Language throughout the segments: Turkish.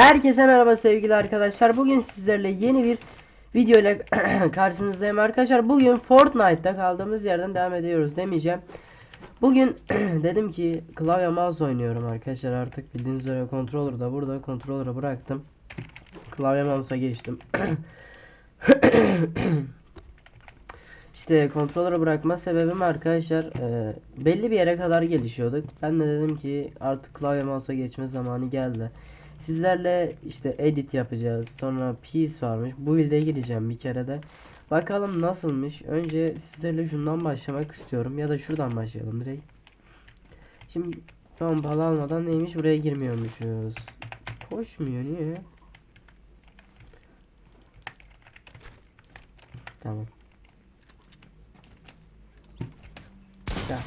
Herkese merhaba sevgili arkadaşlar. Bugün sizlerle yeni bir video ile karşınızdayım arkadaşlar. Bugün Fortnite'ta kaldığımız yerden devam ediyoruz demeyeceğim. Bugün dedim ki klavye mouse oynuyorum arkadaşlar artık bildiğiniz üzere controller da burada controller'ı bıraktım. Klavye mouse'a geçtim. İşte kontrolörü bırakma sebebim arkadaşlar e, belli bir yere kadar gelişiyorduk. Ben de dedim ki artık klavye mouse'a geçme zamanı geldi. Sizlerle işte edit yapacağız. Sonra piece varmış. Bu build'e gireceğim bir kere de. Bakalım nasılmış. Önce sizlerle şundan başlamak istiyorum. Ya da şuradan başlayalım direkt. Şimdi pompalı almadan neymiş buraya girmiyormuşuz. Koşmuyor niye? Tamam. Ya.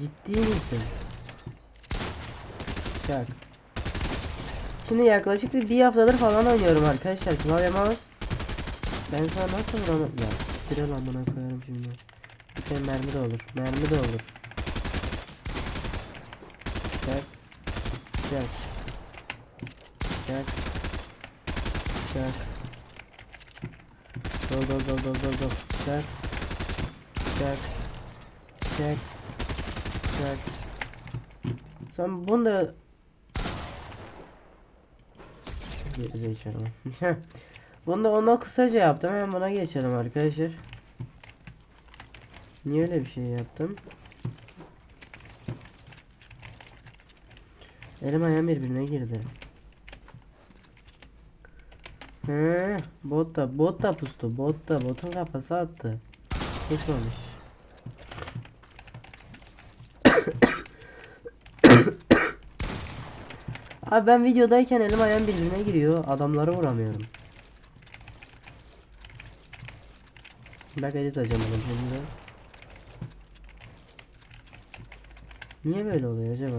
Ciddi misin? Çak. Şimdi yaklaşık bir, bir haftadır falan oynuyorum arkadaşlar. Klavye. Ben sana nasıl vuramam? Ya siktir lan buna koyarım şimdi. Bir tane mermi de olur. Mermi de olur. Çak. Çak. Çak. Çak. Go go go go go go. Çak. Çak. Çak. Çak. Sen bunu da Gerizekalı. Bunu da kısaca yaptım. Hemen buna geçelim arkadaşlar. Niye öyle bir şey yaptım? Elim ayağım birbirine girdi. He, bot da bot da pustu. Bot da botun kafası attı. Kusmamış. Abi ben videodayken elim ayağım birbirine giriyor. Adamları vuramıyorum. Bak edit bunu şimdi. Niye böyle oluyor acaba?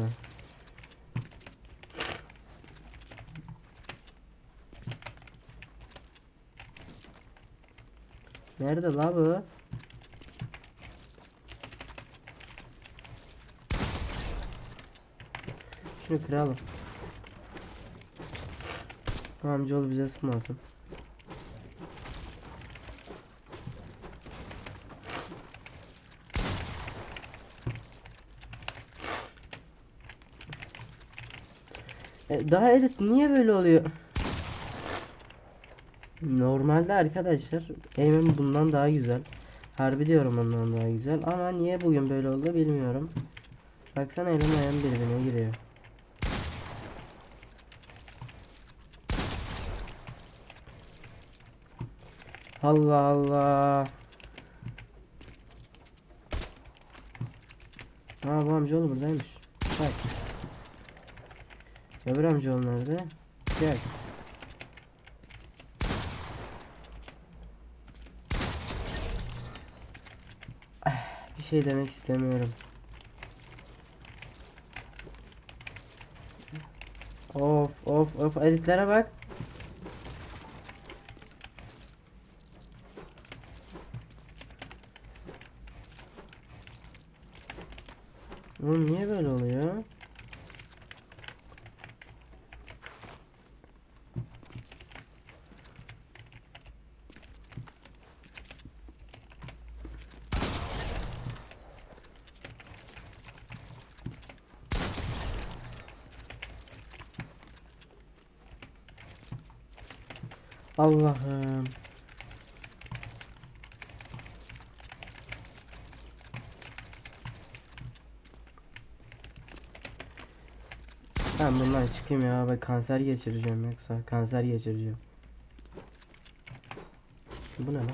Nerede la bu? Şunu kıralım. Amcaoğlu bize sıkmasın. E, daha edit niye böyle oluyor? Normalde arkadaşlar aim'im bundan daha güzel. Harbi diyorum ondan daha güzel ama niye bugün böyle oldu bilmiyorum. Baksana elim ayağım birbirine giriyor. Allah Allah. Aa bu amcaoğlu buradaymış. Bak. Öbür amcaoğlu nerede? Gel. Ah, Bir şey demek istemiyorum. Of of of editlere bak. Oğlum niye böyle oluyor? Allah'ım. Ben bundan çıkayım ya ben kanser geçireceğim yoksa kanser geçireceğim. Bu ne lan?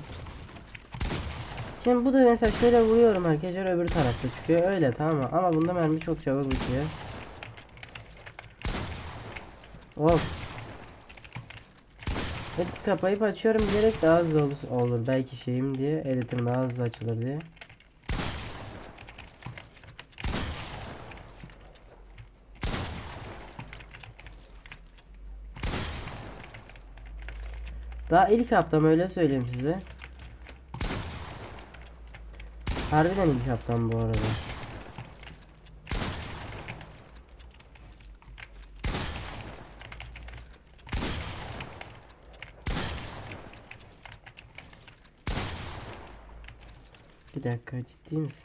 Şimdi bu da mesela şöyle vuruyorum arkadaşlar öbür tarafta çıkıyor öyle tamam mı? Ama bunda mermi çok çabuk bitiyor. Of. Edit kapayıp açıyorum direkt daha hızlı olur, olur belki şeyim diye editim daha hızlı açılır diye. Daha ilk haftam öyle söyleyeyim size. Harbiden ilk haftam bu arada. Bir dakika ciddi misin?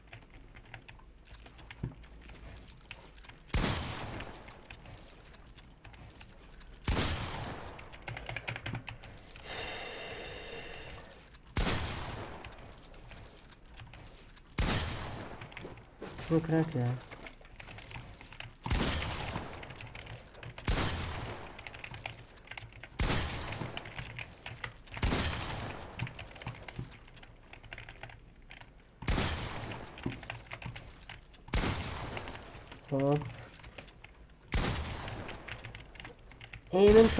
Şunu kırak ya.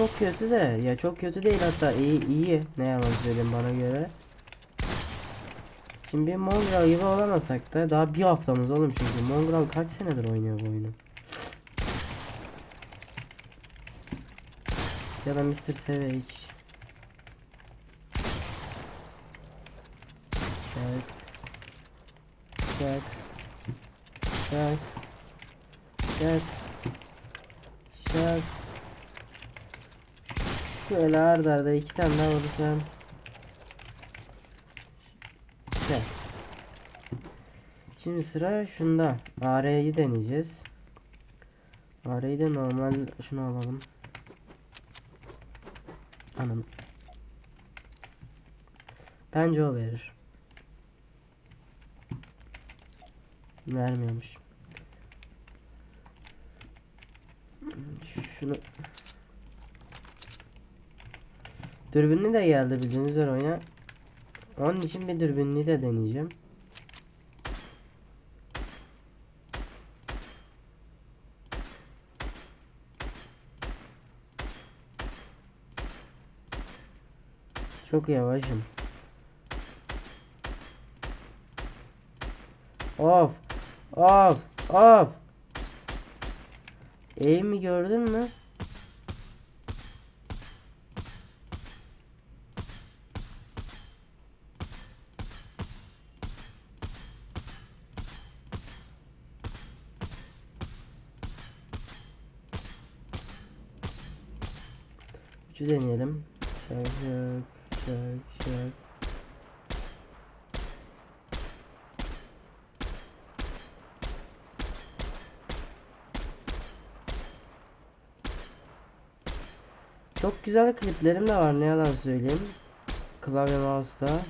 Çok kötü de ya çok kötü değil hatta iyi iyi ne yalan söyleyeyim bana göre. Şimdi bir Mongrel gibi olamasak da daha bir haftamız oğlum çünkü Mongrel kaç senedir oynuyor bu oyunu. Ya da Mr. Savage. Çak. Çak. Çak. Çak. Çak. Şöyle arda arda iki tane daha vursam. Çak. Şimdi sıra şunda. AR'yi deneyeceğiz. AR'yi de normal şunu alalım. Anam. Bence o verir. Vermiyormuş. Şunu Dürbünlü de geldi bildiğiniz üzere oyuna. Onun için bir dürbünlü de deneyeceğim. Çok yavaşım. Of. Of. Of. Eğimi gördün mü? Üçü deneyelim. Şak şak şak şak. Çok güzel kliplerim de var ne yalan söyleyeyim. Klavye mouse'da.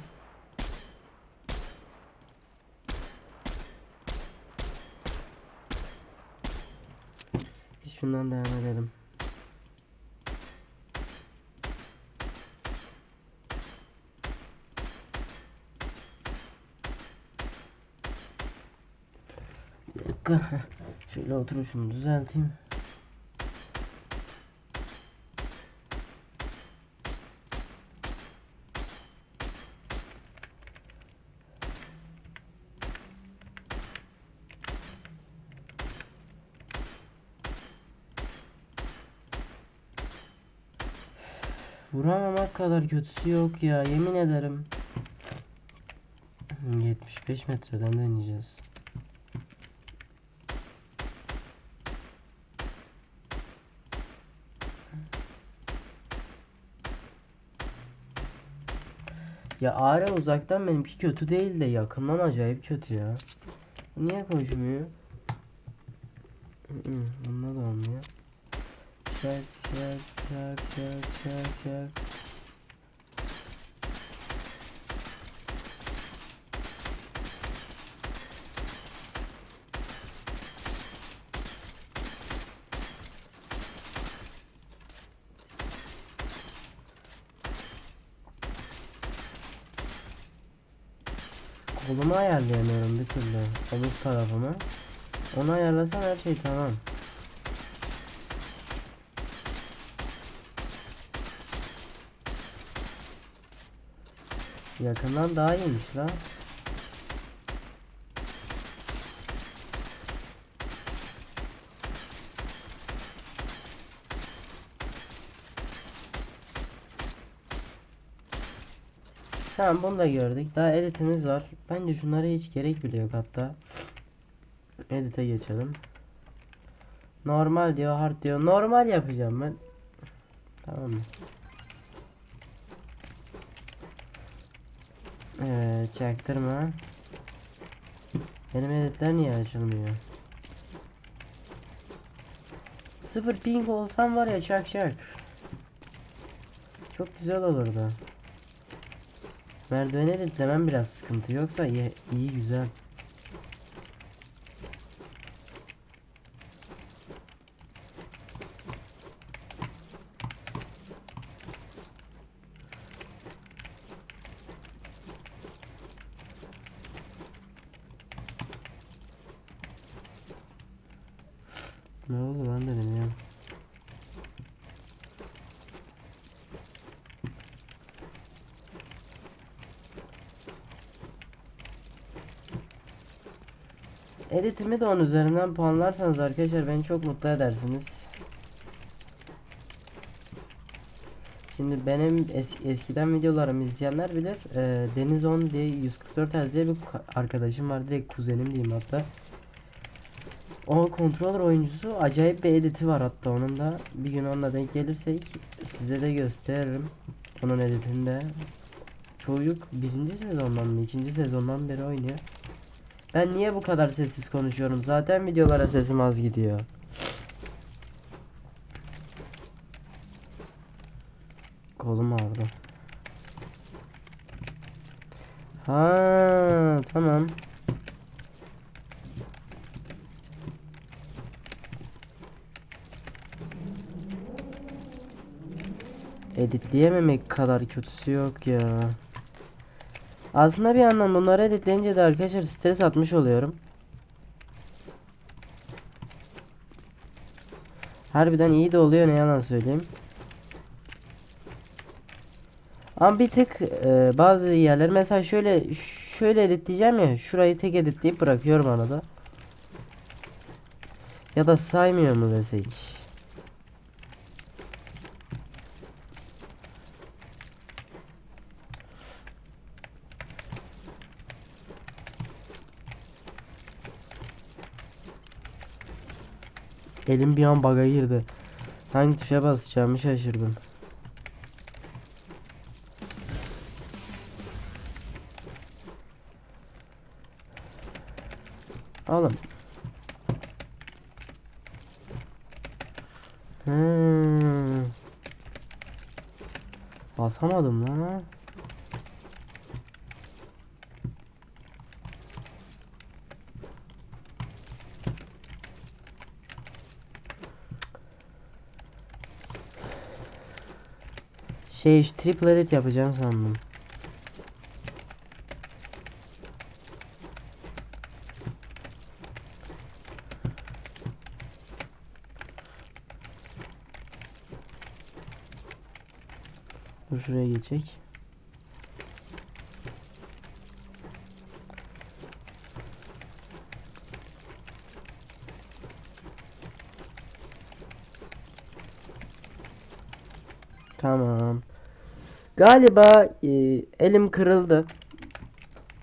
Biz şundan devam edelim. Bir dakika. Şöyle oturuşumu düzelteyim. Vuramamak kadar kötüsü yok ya yemin ederim. 75 metreden deneyeceğiz. Ya ağrı uzaktan benimki kötü değil de yakından acayip kötü ya. Niye koşmuyor? Bunda da olmuyor. Çak çak çak çak çak. Kolumu ayarlayamıyorum bir türlü. Omuz tarafımı. Onu ayarlasam her şey tamam. Yakından daha iyiymiş la. Tamam bunu da gördük. Daha editimiz var. Bence şunlara hiç gerek bile yok hatta. Edit'e geçelim. Normal diyor, hard diyor. Normal yapacağım ben. Tamam mı? Evet, çaktırma. Benim editler niye açılmıyor? Sıfır ping olsam var ya çak çak. Çok güzel olurdu. Merdiveni editlemem biraz sıkıntı yoksa iyi, iyi güzel. Ne oldu lan dedim ya. Editimi de 10 üzerinden puanlarsanız arkadaşlar beni çok mutlu edersiniz. Şimdi benim es- eskiden videolarımı izleyenler bilir. Ee, Deniz 10 diye 144 Hz diye bir ka- arkadaşım var. Direkt kuzenim diyeyim hatta. O controller oyuncusu acayip bir editi var hatta onun da. Bir gün onunla denk gelirsek size de gösteririm. Onun editini de. Çocuk birinci sezondan mı ikinci sezondan beri oynuyor. Ben niye bu kadar sessiz konuşuyorum? Zaten videolara sesim az gidiyor. Kolum ağrıdı. Ha, tamam. Editleyememek kadar kötüsü yok ya. Aslında bir yandan bunları editleyince de arkadaşlar stres atmış oluyorum. Harbiden iyi de oluyor ne yalan söyleyeyim. Ama bir tık e, bazı yerler mesela şöyle şöyle editleyeceğim ya şurayı tek editleyip bırakıyorum arada. Ya da saymıyor mu desek? Elim bir an bug'a girdi. Hangi tuşa basacağımı şaşırdım. Oğlum. Hmm. Basamadım lan. Şey triple edit yapacağım sandım. Dur şuraya geçecek. Tamam. Galiba e, elim kırıldı.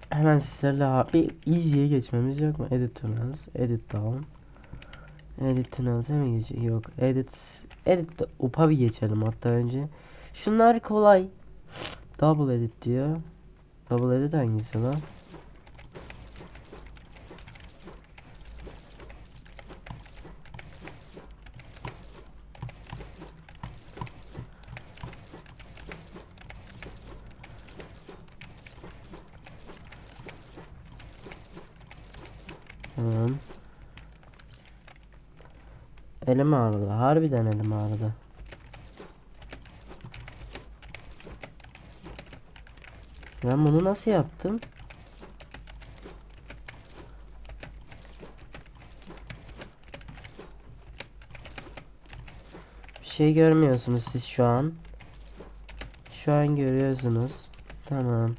Hemen sizlerle bir easy'ye geçmemiz yok mu? Edit tunnels, edit down. Edit tunnels'e mi geçecek? Yok. Edit edit up'a bir geçelim hatta önce. Şunlar kolay. Double edit diyor. Double edit hangisi lan? Tamam. Elim ağrıdı. Harbiden elim ağrıdı. Ben bunu nasıl yaptım? Bir şey görmüyorsunuz siz şu an. Şu an görüyorsunuz. Tamam.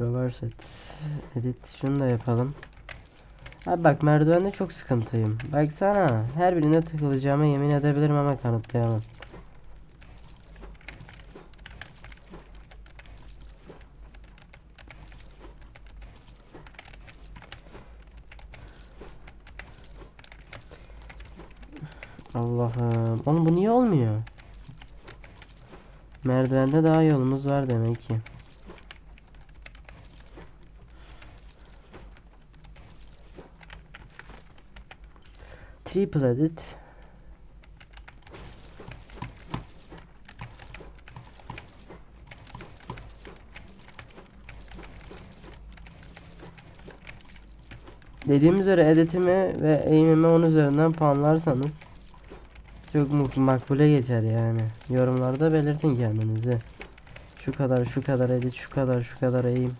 Reverse et. Edit. Şunu da yapalım. Abi bak merdivende çok sıkıntıyım. Baksana. Her birine takılacağıma yemin edebilirim ama kanıtlayamam. Allah'ım. Oğlum bu niye olmuyor? Merdivende daha yolumuz var demek ki. Triple edit. Dediğim üzere editimi ve aim'imi 10 üzerinden puanlarsanız çok mutlu makbule geçer yani. Yorumlarda belirtin kendinizi. Şu kadar şu kadar edit şu kadar şu kadar aim.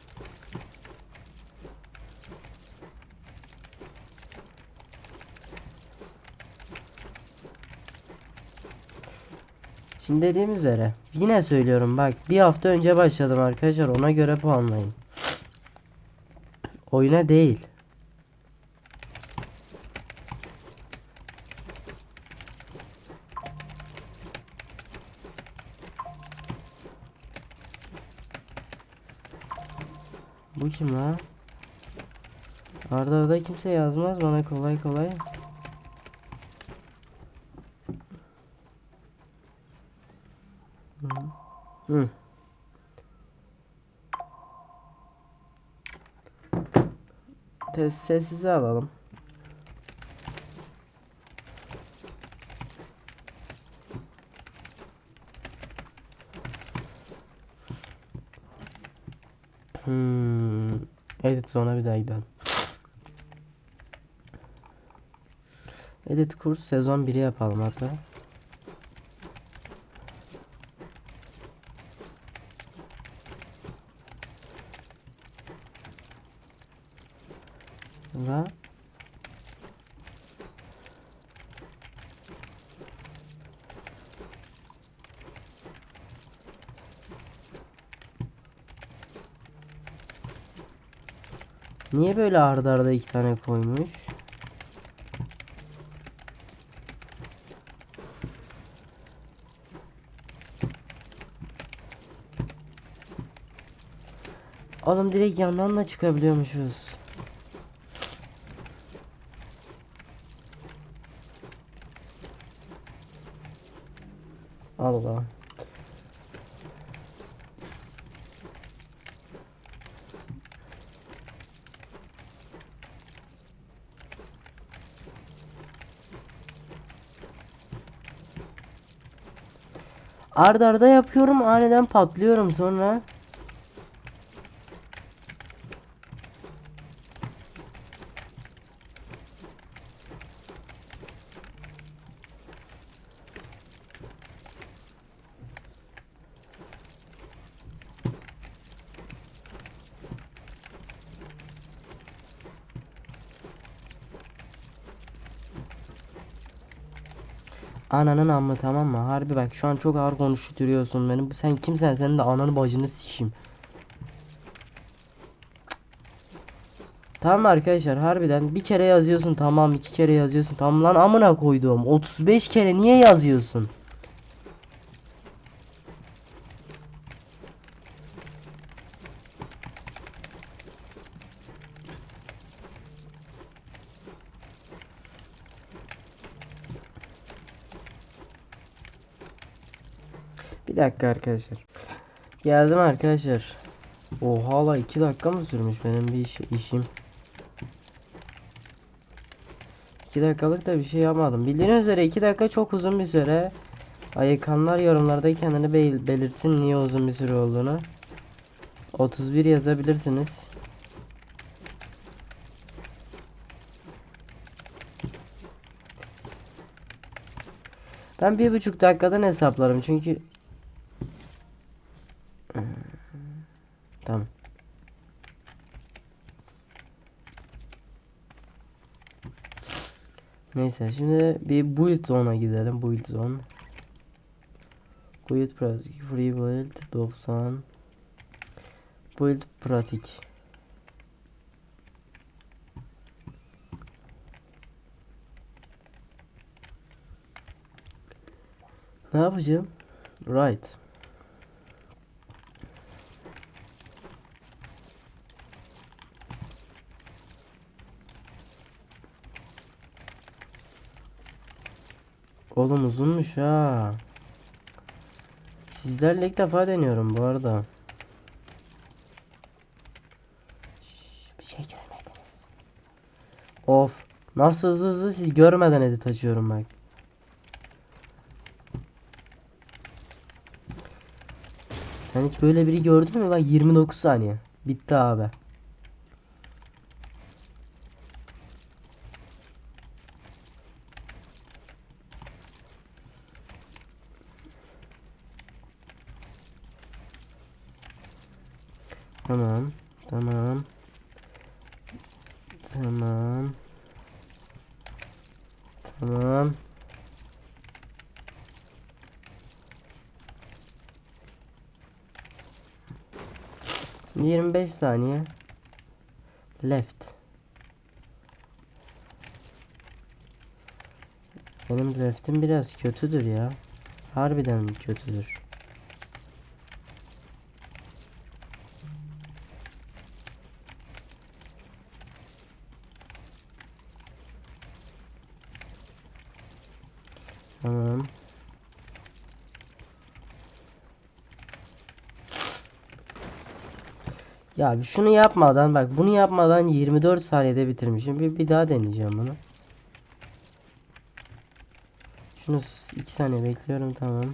Şimdi dediğim üzere yine söylüyorum bak bir hafta önce başladım arkadaşlar ona göre puanlayın. Oyuna değil. Bu kim la? Arda Arda kimse yazmaz bana kolay kolay. Hı. Hı. Te- Sessize alalım. Hmm. Edit zone'a bir daha gidelim. Edit kurs sezon 1'i yapalım hatta. Ve Niye böyle arda arda iki tane koymuş? Oğlum direkt yandan da çıkabiliyormuşuz. Allah. Arda arda yapıyorum aniden patlıyorum sonra. Ananın amı tamam mı? Harbi bak şu an çok ağır konuşturuyorsun beni. Sen kimsen senin de ananı bacını sikeyim. Tamam arkadaşlar harbiden bir kere yazıyorsun tamam iki kere yazıyorsun tamam lan amına koyduğum 35 kere niye yazıyorsun? Dakika arkadaşlar. Geldim arkadaşlar. Oha hala 2 dakika mı sürmüş benim bir iş, işim? 2 dakikalık da bir şey yapmadım. Bildiğiniz üzere 2 dakika çok uzun bir süre. Ayıkanlar yorumlarda kendini bel- belirtsin niye uzun bir süre olduğunu. 31 yazabilirsiniz. Ben bir buçuk dakikadan hesaplarım çünkü Tamam. Neyse şimdi bir build zone'a gidelim. Build zone. Build pratik. Free build 90. Build pratik. Ne yapacağım? Right. Oğlum uzunmuş ha. Sizlerle ilk defa deniyorum bu arada. Bir şey görmediniz. Of. Nasıl hızlı hızlı siz görmeden edit açıyorum bak. Sen hiç böyle biri gördün mü? Bak 29 saniye. Bitti abi. Tamam. Tamam. Tamam. Tamam. Yirmi beş saniye. Left. Benim left'im biraz kötüdür ya. Harbiden kötüdür. Tamam. Ya şunu yapmadan bak bunu yapmadan 24 saniyede bitirmişim. Bir, bir daha deneyeceğim bunu. Şunu 2 saniye bekliyorum tamam.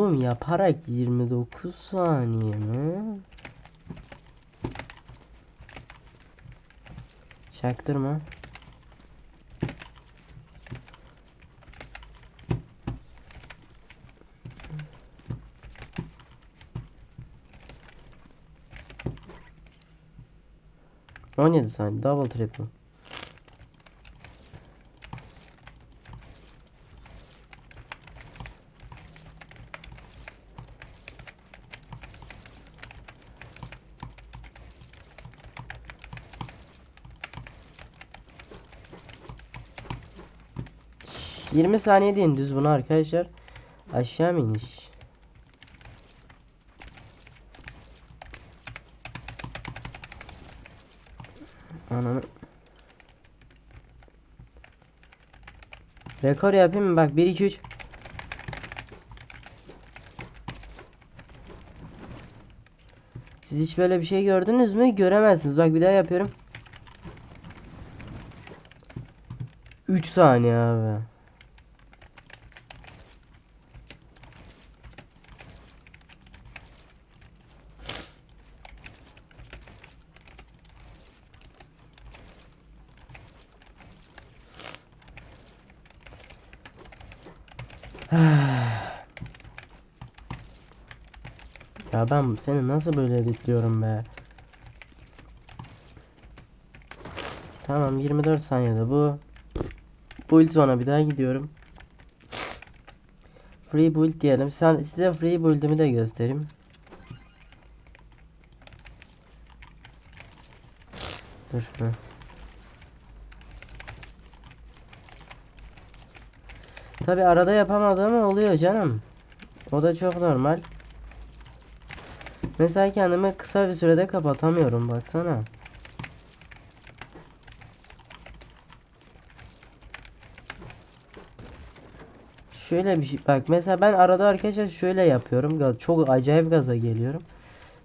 Oğlum yaparak 29 saniye mi? Çaktırma. On yedi saniye double triple. Yirmi saniye deyin düz bunu arkadaşlar. Aşağı mı iniş? Ananı. Rekor yapayım mı? Bak 1 2 3. Siz hiç böyle bir şey gördünüz mü? Göremezsiniz. Bak bir daha yapıyorum. 3 saniye abi. Ben seni nasıl böyle editliyorum be? Tamam 24 saniyede bu. Build sonra bir daha gidiyorum. Free build diyelim. Sen, size free build'imi de göstereyim. Dur. Hı. Tabi arada yapamadığım oluyor canım. O da çok normal. Mesela kendimi kısa bir sürede kapatamıyorum baksana. Şöyle bir şey bak mesela ben arada arkadaşlar şöyle yapıyorum. Çok acayip gaza geliyorum.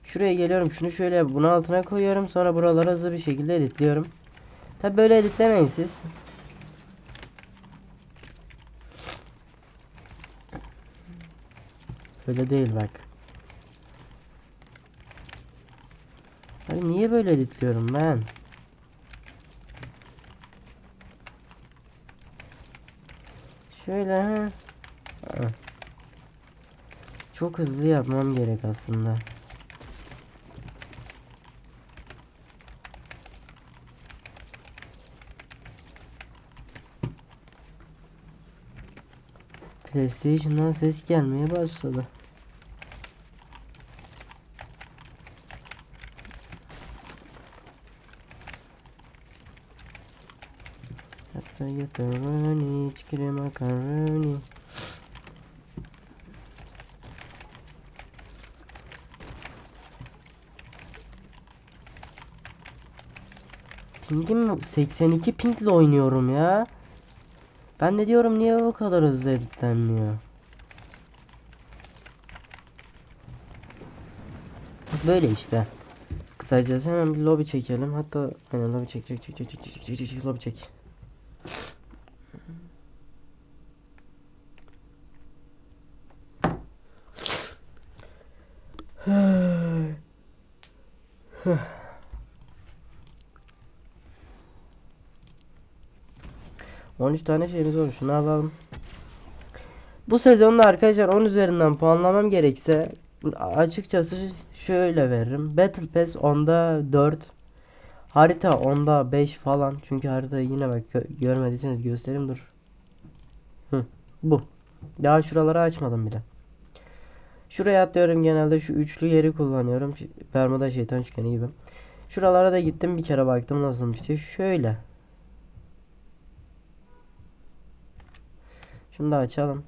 Şuraya geliyorum şunu şöyle bunun altına koyuyorum sonra buraları hızlı bir şekilde editliyorum. Tabi böyle editlemeyin siz. Böyle değil bak. Abi niye böyle editliyorum ben? Şöyle ha. Ha. Çok hızlı yapmam gerek aslında. PlayStation'dan ses gelmeye başladı. Yatarani, çikiri makaroni. Pingim 82 pingle oynuyorum ya. Ben de diyorum niye bu kadar hızlı editlenmiyor. Böyle işte. Kısacası hemen bir lobi çekelim. Hatta aynen lobi çek çek çek çek çek çek çek çek lobi çek. Tane şeyimiz var. Şunu alalım. Bu sezonda arkadaşlar 10 üzerinden puanlamam gerekse açıkçası şöyle veririm. Battle Pass 10'da 4. Harita 10'da 5 falan. Çünkü haritayı yine bak gö- görmediyseniz göstereyim dur. Hı, bu. Daha şuraları açmadım bile. Şuraya atlıyorum genelde şu üçlü yeri kullanıyorum. Bermuda şeytan üçgeni gibi. Şuralara da gittim bir kere baktım nasılmış diye. Şöyle. Şunu da açalım.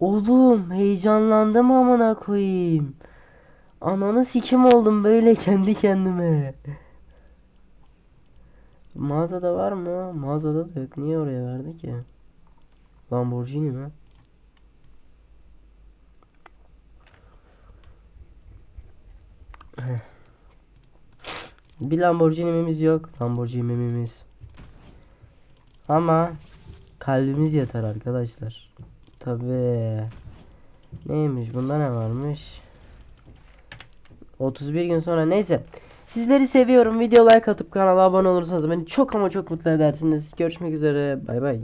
Oğlum heyecanlandım amına koyayım. Ananı sikim oldum böyle kendi kendime. Mağazada var mı? Mağazada da yok. Niye oraya verdi ki? Lamborghini mi? Bir Lamborghini'miz yok. Lamborghini'miz. Ama kalbimiz yeter arkadaşlar. Tabii. Neymiş? Bunda ne varmış? 31 gün sonra neyse. Sizleri seviyorum. Video like atıp kanala abone olursanız beni çok ama çok mutlu edersiniz. Görüşmek üzere. Bay bay.